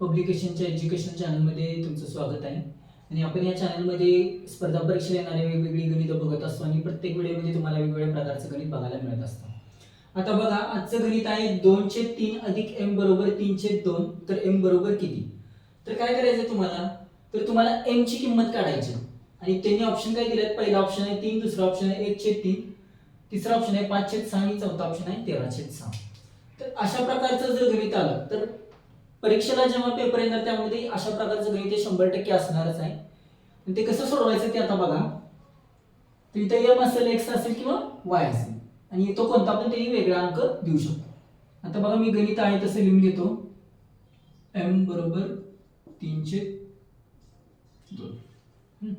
पब्लिकेशनच्या education चॅनलमध्ये तुमचं स्वागत आहे. आणि आपण या चॅनलमध्ये स्पर्धा परीक्षा येणारे वेगवेगळी गणितं बघत असतो आणि प्रत्येक वेळेमध्ये तुम्हाला वेगवेगळ्या प्रकारचं गणित बघायला मिळत असतं. आता बघा आजचं गणित आहे दोनशे तीन अधिक एम बरोबर तीनशे दोन तर एम बरोबर किती? तर काय करायचं तुम्हाला? तर तुम्हाला एम ची किंमत काढायची आणि त्यांनी ऑप्शन काय दिलेत पहिला ऑप्शन आहे तीन दुसरा ऑप्शन आहे एक छेद तीन तिसरा ऑप्शन आहे पाच छेद सहा आणि चौथा ऑप्शन आहे तेरा छेद सहा. तर अशा प्रकारचं जर गणित आलं तर परीक्षेला जेव्हा पेपर येणार त्यामध्ये अशा प्रकारचं गणित शंभर टक्के असणारच आहे. ते कसं सोडवायचं ते आता बघा. तर इथं एम असेल एक्स असेल किंवा वाय असेल. आणि तो कोणता पण तेही वेगळा अंक देऊ शकतो. आता बघा मी गणित आहे तसं लिहून घेतो. एम बरोबर तीनशे दोन.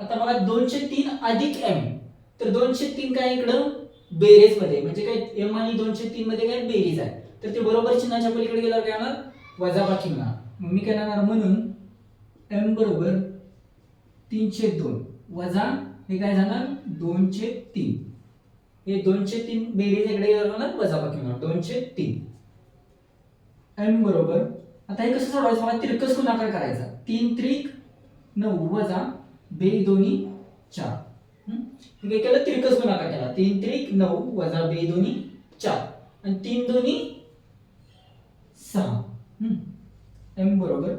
आता बघा दोनशे तीन अधिक एम तर दोनशे तीन काय इकडं? बेरेजमध्ये म्हणजे काय एम आणि दोनशे तीन मध्ये काय बेरीज आहे. तर ते बरोबर चिन्हाच्या पलीकडे गेल्यावर काय होणार? वजाबाकी होणार. मग मी काय राहणार म्हणून एम बरोबर तीनशे दोन. वजा हे काय जाणार? दोनशे तीन. हे दोनशे तीन बेरीज इकडे गेल्यावर होणार? वजाबाकी होणार. दोनशे तीन. एम बरोबर. आता हे कसं सोडवायचं? मला तिरकस गुणाकार करायचा. तीन त्रिक नऊ वजा बे दोन्ही चार. हे? काय केलं? तिरकस गुणाकार केला. तीन त्रिक नऊ वजा बे दोन्ही चार. आणि तीन दोन्ही सहा. एम बरोबर.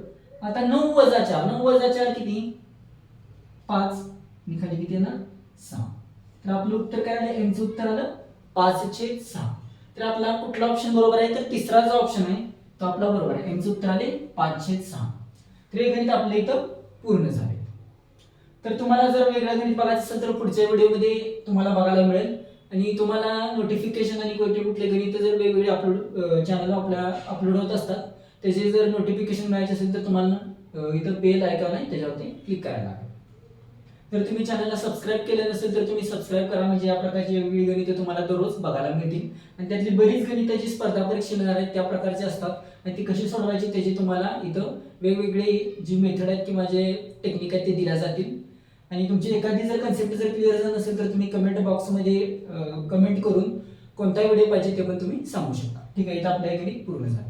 आता नऊ वजा चार. नऊ वजा चार किती? पाच. आणि खाली किती येणार? सहा. तर आपलं उत्तर काय आलं? एमचं उत्तर आलं? पाचशे सहा. तर आपला कुठला ऑप्शन बरोबर आहे? तर तिसरा जो ऑप्शन आहे. तो आपला बरोबर आहे. एमचं उत्तर आले? पाचशे सहा. तर हे गणित आपलं इथं पूर्ण झाले. तर तुम्हाला जर वेगळं गणित बघायचं असेल तर पुढच्या व्हिडिओमध्ये तुम्हाला बघायला मिळेल. आणि तुम्हाला नोटिफिकेशन आणि कुठले कुठले गणित जर वेगवेगळे अपलोड चॅनल आपल्या अपलोड होत असतात त्याचे जर नोटिफिकेशन मिळायचे असेल तर तुम्हाला इथं बेल ऐकावं नाही त्याच्यावरती क्लिक करायला लागेल. जर तुम्ही चॅनलला सबस्क्राईब केलं नसेल तर तुम्ही सबस्क्राईब करा म्हणजे या प्रकारची वेगवेगळी गणितं तुम्हाला दररोज बघायला मिळतील. आणि त्यातली बरीच गणितं जी स्पर्धा परीक्षेला येणार आहेत त्या प्रकारचे असतात. आणि ती कशी सोडवायची त्याची तुम्हाला इथं वेगवेगळे जी मेथड आहेत किंवा जे टेक्निक आहेत ते दिल्या जातील. आणि तुमची एखादी जर कन्सेप्ट जर क्लिअर झालं नसेल तर तुम्ही कमेंट बॉक्समध्ये कमेंट करून कोणता व्हिडिओ पाहिजे ते पण तुम्ही सांगू शकता. ठीक आहे इथं आपल्या गणित पूर्ण झालं.